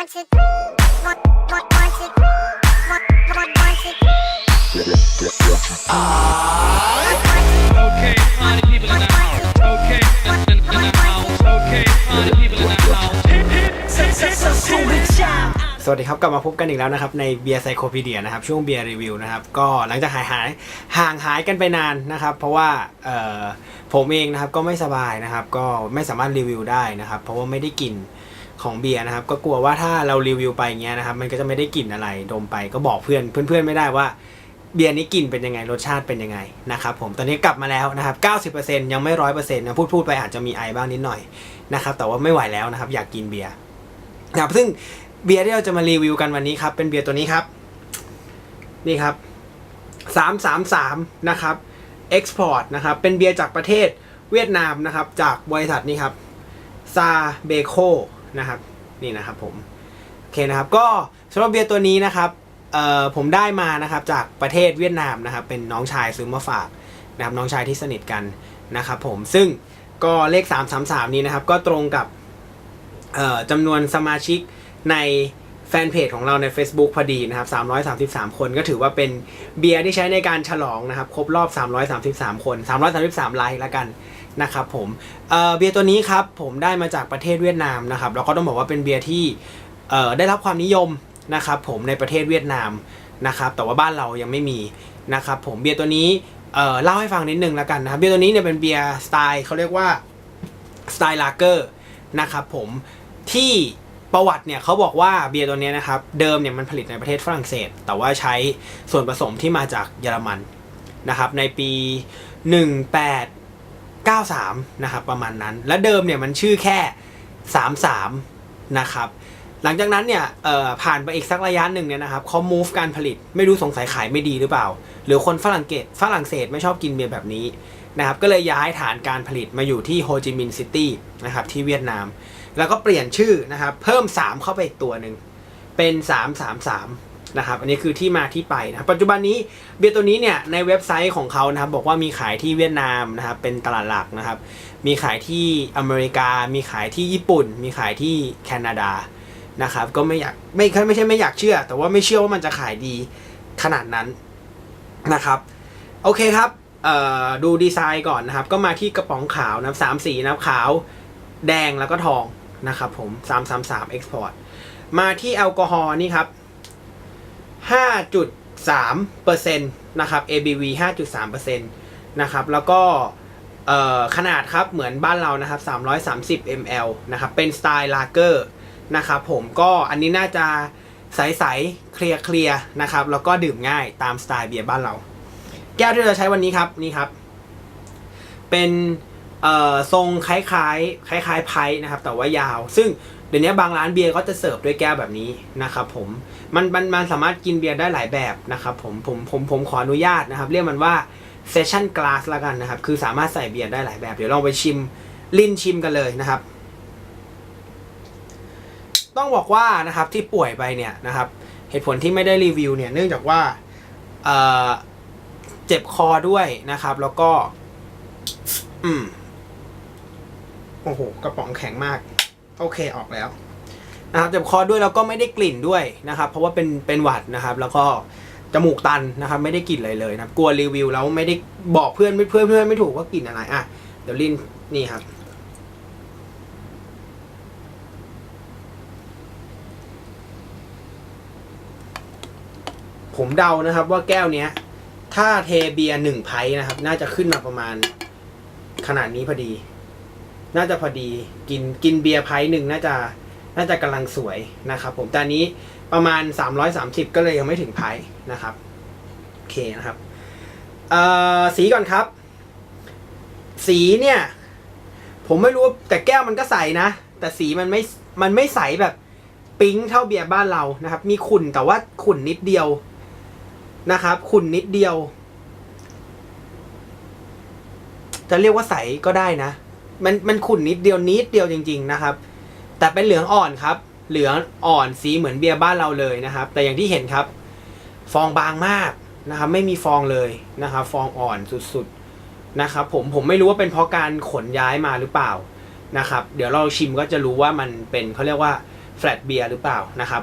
one, two, one, one, one, two, one, one, one, two. three one one one two three สวัสดีครับ กลับมาพบกันอีกแล้วนะครับในเบียร์ไซโคพีเดียนะครับ ช่วงเบียร์รีวิวนะครับ ก็หลังจากหายหายห่างหายกันไปนานนะครับ เพราะว่าเอ่อผมเองนะครับก็ไม่สบายนะครับ ก็ไม่สามารถรีวิวได้นะครับ เพราะว่าไม่ได้กิน ของเบียร์นะครับ ก็กลัวว่าถ้าเรารีวิวไปอย่างเงี้ยนะครับ มันก็จะไม่ได้กลิ่นอะไรดมไปก็บอกเพื่อนเพื่อนๆไม่ได้ว่าเบียร์นี้กลิ่นเป็นยังไงรสชาติเป็นยังไงนะครับผมตอนนี้กลับมาแล้วนะครับ 90%ยังไม่ร้อยเปอร์เซ็นต์นะพูดพูดไปอาจจะมีไอบ้างนิดหน่อยนะครับแต่ว่าไม่ไหวแล้วนะครับ อยากกินเบียร์นะครับซึ่งเบียร์ที่เราจะมารีวิวกันวันนี้ครับเป็นเบียร์ตัวนี้ครับ นี่ครับสามสามสามนะครับ Export นะครับเป็นเบียร์จากประเทศเวียดนามนะครับจากบริษัทนี้ครับซาเบโค นะครับนี่นะครับผมโอเคนะครับก็สำหรับเบียร์ตัวนี้นะครับเอ่อผมได้มานะครับจากประเทศเวียดนามนะครับเป็นน้องชายซื้อมาฝากนะครับน้องชายที่สนิทกันนะครับผมซึ่งก็เลข 333 นี้นะครับก็ตรงกับจำนวนสมาชิกในแฟนเพจของเราใน Facebook พอดีนะครับ 333 คนก็ถือว่าเป็นเบียร์ที่ใช้ในการฉลองนะครับ ครบรอบ 333 คน 333 ไลค์ละกัน นะครับผมเเบียร์ตัวนี้ครับผมได้มาจากประเทศเวียดนามนะครับแล้วก็ต้องบอกว่าเป็นเบียร์ที่ได้รับความนิยมนะครับผมในประเทศเวียดนามนะครับแต่ว่าบ้านเรายังไม่มีนะครับผมเบียร์ตัวนี้เล่าให้ฟังนิดนึงและกันนะครับเบียร์ตัวนี้เนี่ยเป็นเบียร์สไตล์เขาเรียกว่าสไตล์ลาเกอร์นะครับผมที่ประวัติเนี่ยเขาบอกว่าเบียร์ตัวนี้นะครับเดิมเนี่ยมันผลิตในประเทศฝรั่งเศส แต่ว่าใช้ส่วนผสมที่มาจากเยอรมันนะครับในปี 93 นะครับประมาณนั้น และเดิมเนี่ยมันชื่อแค่ 33 นะครับ หลังจากนั้นเนี่ยผ่านไปอีกสักระยะหนึ่งเนี่ยนะครับเขา move การผลิตไม่รู้สงสัยขายไม่ดีหรือเปล่า หรือคนฝรั่งเศสฝรั่งเศสไม่ชอบกินเบียร์แบบนี้นะครับก็เลยย้ายฐานการผลิตมาอยู่ที่โฮจิมินห์ซิตี้นะครับที่เวียดนาม แล้วก็เปลี่ยนชื่อนะครับเพิ่ม 3 เข้าไปอีกตัวหนึ่งเป็น 333 นะครับอันนี้คือที่มาที่ไปนะครับปัจจุบันนี้เบียร์ตัวนี้เนี่ยในเว็บไซต์ของเขานะครับบอกว่ามีขายที่เวียดนามนะครับเป็นตลาดหลักนะครับ มีขายที่อเมริกา มีขายที่ญี่ปุ่น มีขายที่แคนาดานะครับก็ไม่อยากไม่ไม่ใช่ไม่อยากเชื่อ แต่ว่าไม่เชื่อว่ามันจะขายดีขนาดนั้นนะครับโอเคครับดูดีไซน์ก่อนนะครับ ก็มาที่กระป๋องขาวนะสามสีนะขาว แดงแล้วก็ทองนะครับผม 333 Export มาที่แอลกอฮอล์นี่ครับ 5.3%นะครับ ABV 5.3%นะครับ แล้วก็ขนาดครับเหมือนบ้านเรานะครับ 330 ml นะครับ เป็นสไตล์ลาเกอร์นะครับผมก็อันนี้น่าจะใสๆเคลียร์เคลียร์นะครับ แล้วก็ดื่มง่ายตามสไตล์เบียร์บ้านเรา แก้วที่เราใช้วันนี้ครับนี่ครับ เป็นทรงคล้ายๆ คล้ายๆไพ่นะครับ แต่ว่ายาว ซึ่ง เดี๋ยวนี้บางร้านเบียร์ก็จะเสิร์ฟด้วยแก้วแบบนี้นะครับผมมันมันมันสามารถกินเบียร์ได้หลายแบบนะครับผมผมผมผมขออนุญาตนะครับ เรียกมันว่าเซสชั่นกลาสละกันนะครับ คือสามารถใส่เบียร์ได้หลายแบบ เดี๋ยวลองไปชิมลิ้นชิมกันเลยนะครับ ต้องบอกว่านะครับที่ป่วยไปเนี่ยนะครับ เหตุผลที่ไม่ได้รีวิวเนี่ยเนื่องจากว่าเอ่อเจ็บคอด้วยนะครับ แล้วก็ อืมโอ้โห กระป๋องแข็งมาก โอเคออกแล้วนะครับเจ็บคอด้วยแล้วก็ไม่ได้กลิ่นด้วยนะครับ เพราะว่าเป็นเป็นหวัดนะครับ แล้วก็จมูกตันนะครับ ไม่ได้กลิ่นอะไรเลยนะครับ กลัวรีวิวแล้วไม่ได้บอกเพื่อนไม่เพื่อนเพื่อนไม่ถูกว่ากลิ่นอะไรอะเดี๋ยวลินนี่ครับผมเดานะครับว่าแก้วเนี้ย ถ้าเทเบียร์หนึ่งไพรนะครับ น่าจะขึ้นมาประมาณขนาดนี้พอดี น่าจะพอดีกินกินเบียร์ไพร์หนึ่งน่าจะน่าจะกำลังสวยนะครับผมแต่อันนี้ประมาณ 330 ก็เลยยังไม่ถึงไพร์นะครับโอเคนะครับสีก่อนครับ สีเนี่ย ผมไม่รู้แต่แก้วมันก็ใสนะ แต่สีมันไม่มันไม่ใสแบบปิ๊งเท่าเบียร์บ้านเรานะครับ มีขุ่นแต่ว่าขุ่นนิดเดียวนะครับ ขุ่นนิดเดียว จะเรียกว่าใสก็ได้นะ มันมันขุ่นนิดเดียวนิดเดียวจริง ๆนะครับ แต่เป็นเหลืองอ่อนครับ เหลืองอ่อนสีเหมือนเบียร์บ้านเราเลยนะครับ แต่อย่างที่เห็นครับ ฟองบางมากนะครับ ไม่มีฟองเลยนะครับ ฟองอ่อนสุดๆนะครับ ผมผมไม่รู้ว่าเป็นเพราะการขนย้ายมาหรือเปล่านะครับ เดี๋ยวเราชิมก็จะรู้ว่ามันเป็นเขาเรียกว่าแฟลตเบียร์หรือเปล่านะครับ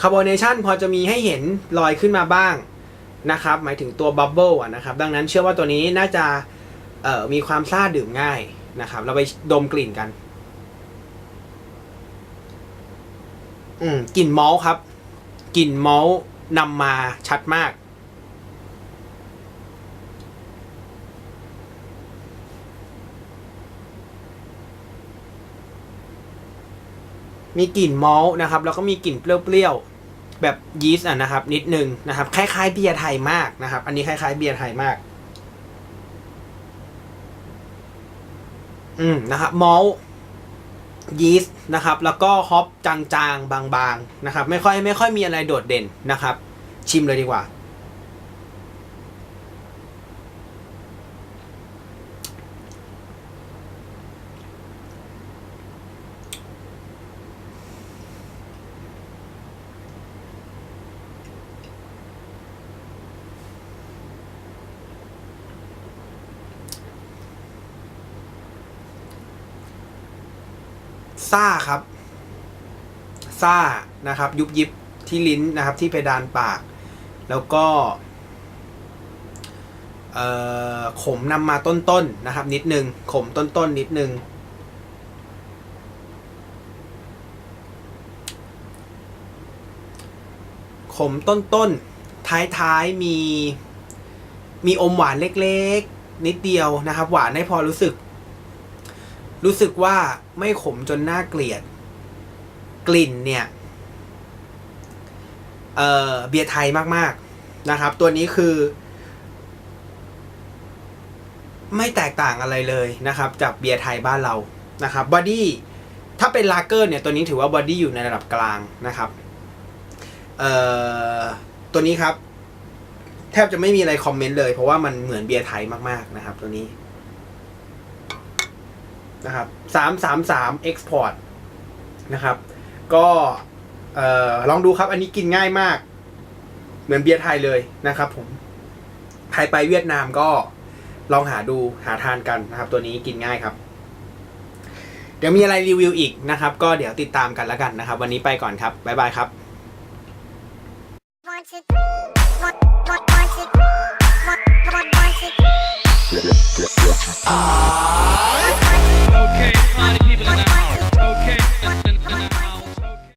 คาร์บอเนชันพอจะมีให้เห็นลอยขึ้นมาบ้างนะครับ หมายถึงตัวบับเบิลนะครับ ดังนั้นเชื่อว่าตัวนี้น่าจะ เอ่อมีความซ่าดื่มง่ายนะครับ เราไปดมกลิ่นกัน อืมกลิ่นมอลครับกลิ่นมอลนำมาชัดมาก มีกลิ่นมอลนะครับ แล้วก็มีกลิ่นเปรี้ยวๆแบบยีสต์อะนะครับ นิดนึงนะครับ คล้ายๆเบียร์ไทยมากนะครับ อันนี้คล้ายๆเบียร์ไทยมาก อืมนะครับมอลยีสต์นะครับ แล้วก็ฮอปจางๆ บางๆนะครับ ไม่ค่อยไม่ค่อยมีอะไรโดดเด่นนะครับ ชิมเลยดีกว่า ซ่าครับซ่านะครับ ยุบยิบที่ลิ้นนะครับ ที่เพดานปาก แล้วก็ขมนำมาต้นๆนะครับ นิดนึงขมต้นๆนิดนึงขมต้นๆ ท้ายๆ มี มีอมหวานเล็กๆ นิดเดียวนะครับ หวานให้พอรู้สึก รู้สึกว่าไม่ขมจนน่าเกลียด กลิ่นเนี่ย เอ่อเบียร์ไทยมากๆนะครับ ตัวนี้คือ ไม่แตกต่างอะไรเลยนะครับ จากเบียร์ไทยบ้านเรานะครับบอดี้ถ้าเป็นลาเกอร์เนี่ยตัวนี้ถือว่าบอดี้อยู่ในระดับกลางนะครับเอ่อตัวนี้ครับ แทบจะไม่มีอะไรคอมเมนต์เลย เพราะว่ามันเหมือนเบียร์ไทยมากๆนะครับ ตัวนี้ นะครับสามสามสาม export นะครับ ก็ลองดูครับอันนี้กินง่ายมาก เหมือนเบียร์ไทยเลยนะครับผมใครไปเวียดนามก็ลองหาดูหาทานกันนะครับ ตัวนี้กินง่ายครับ เดี๋ยวมีอะไรรีวิวอีกนะครับ ก็เดี๋ยวติดตามกันแล้วกันนะครับ วันนี้ไปก่อนครับบ๊ายบายครับ One, two, three. One, one, one, two, three. One, one, one, two, three. Okay, a people in the house. Okay.